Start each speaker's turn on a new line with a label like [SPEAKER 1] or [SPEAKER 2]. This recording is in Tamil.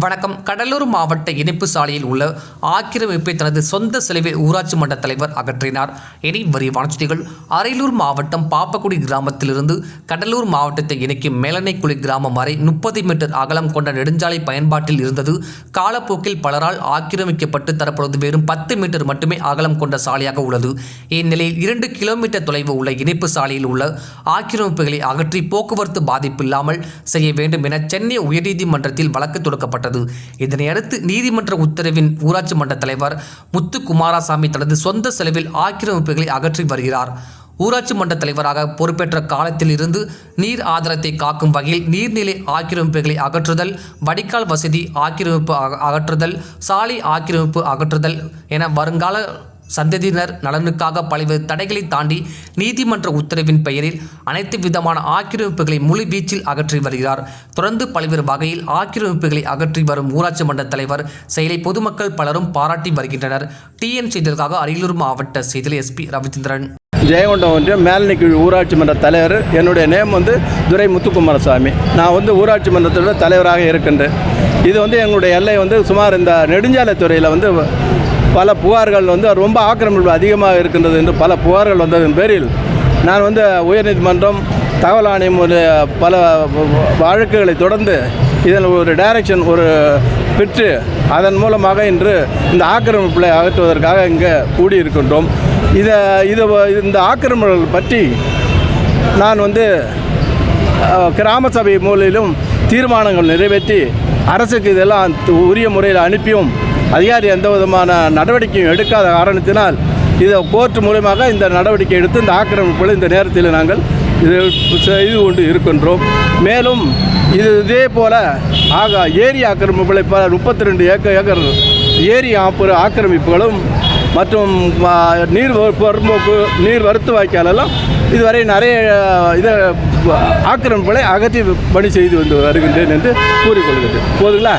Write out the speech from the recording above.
[SPEAKER 1] வணக்கம். கடலூர் மாவட்ட இணைப்பு சாலையில் உள்ள ஆக்கிரமிப்பை தனது சொந்த செலவில் ஊராட்சி மன்ற தலைவர் அகற்றினார். இனி விரிவான செய்திகள். அரியலூர் மாவட்டம் பாப்பக்குடி கிராமத்திலிருந்து கடலூர் மாவட்டத்தை இணைக்கும் மேலனைக்குழி கிராமம் வரை முப்பது மீட்டர் அகலம் கொண்ட நெடுஞ்சாலை பயன்பாட்டில் இருந்தது. காலப்போக்கில் பலரால் ஆக்கிரமிக்கப்பட்டு தரப்படுவது வெறும் பத்து மீட்டர் மட்டுமே அகலம் கொண்ட சாலையாக உள்ளது. இந்நிலையில் இரண்டு கிலோமீட்டர் தொலைவு உள்ள இணைப்பு சாலையில் உள்ள ஆக்கிரமிப்புகளை அகற்றி போக்குவரத்து பாதிப்பு இல்லாமல் செய்ய வேண்டும் என சென்னை உயர்நீதிமன்றத்தில் வழக்கு தொடுக்கப்பட்டது. இதனையடுத்து நீதிமன்ற உத்தரவின் ஊராட்சி மன்ற தலைவர் முத்து குமாரசாமி தனது சொந்த செலவில் ஆக்கிரமிப்புகளை அகற்றி வருகிறார். ஊராட்சி மன்ற தலைவராக பொறுப்பேற்ற காலத்தில் இருந்து நீர் ஆதாரத்தை காக்கும் வகையில் நீர்நிலை ஆக்கிரமிப்புகளை அகற்றுதல் வடிகால் வசதி ஆக்கிரமிப்பு அகற்றுதல் சாலை ஆக்கிரமிப்பு அகற்றுதல் என வருங்கால சந்ததியினர் நலனுக்காக பல்வேறு தடைகளை தாண்டி நீதிமன்ற உத்தரவின் பெயரில் அனைத்து விதமான ஆக்கிரமிப்புகளை முழு வீச்சில் அகற்றி வருகிறார். தொடர்ந்து பல்வேறு வகையில் ஆக்கிரமிப்புகளை அகற்றி வரும் ஊராட்சி மன்ற தலைவர் செயலை பொதுமக்கள் பலரும் பாராட்டி வருகின்றனர். டிஎன் செய்திகளுக்காக அரியலூர் மாவட்ட செய்தியில் எஸ்பி ரவிச்சந்திரன்.
[SPEAKER 2] ஜெயங்கொண்டம் ஒன்றியம் மேல்நிக்கு ஊராட்சி மன்ற தலைவர் என்னுடைய நேம் வந்து துரை முத்துக்குமாரசாமி. நான் வந்து ஊராட்சி மன்றத்தோட தலைவராக இருக்கின்றேன். இது வந்து எங்களுடைய எல்லை வந்து சுமார் இந்த நெடுஞ்சாலைத்துறையில் வந்து பல புகார்கள் வந்து ரொம்ப ஆக்கிரமிப்பு அதிகமாக இருக்கின்றது என்று பல புகார்கள் வந்ததன் பேரில் நான் வந்து உயர்நீதிமன்றம் தகவல் ஆணையம் ஒரு பல வழக்குகளை தொடர்ந்து இதில் ஒரு டைரக்ஷன் ஒரு பெற்று அதன் மூலமாக இன்று இந்த ஆக்கிரமிப்புகளை அகற்றுவதற்காக இங்கே கூடியிருக்கின்றோம். இதை இது இந்த ஆக்கிரமிப்புகள் பற்றி நான் வந்து கிராம சபை மூலையிலும் தீர்மானங்கள் நிறைவேற்றி அரசுக்கு இதெல்லாம் உரிய முறையில் அனுப்பியும் அதிகாரி எந்த விதமான நடவடிக்கையும் எடுக்காத காரணத்தினால் இதை கோர்ட் மூலமாக இந்த நடவடிக்கை எடுத்து இந்த ஆக்கிரமிப்புகளை இந்த நேரத்தில் நாங்கள் இது செய்து கொண்டு இருக்கின்றோம். மேலும் இது இதே போல் ஆக ஏரி ஆக்கிரமிப்புகளை பல முப்பத்தி ரெண்டு ஏக்கர் ஏக்கர் ஏரி ஆப்பு ஆக்கிரமிப்புகளும் மற்றும் நீர் வரம்போக்கு நீர் வறுத்து வாய்க்காலெல்லாம் இதுவரை நிறைய இதை ஆக்கிரமிப்புகளை அகற்றி பணி செய்து வந்து வருகின்றேன் என்று கூறிக்கொள்கின்றேன் போதுங்களா?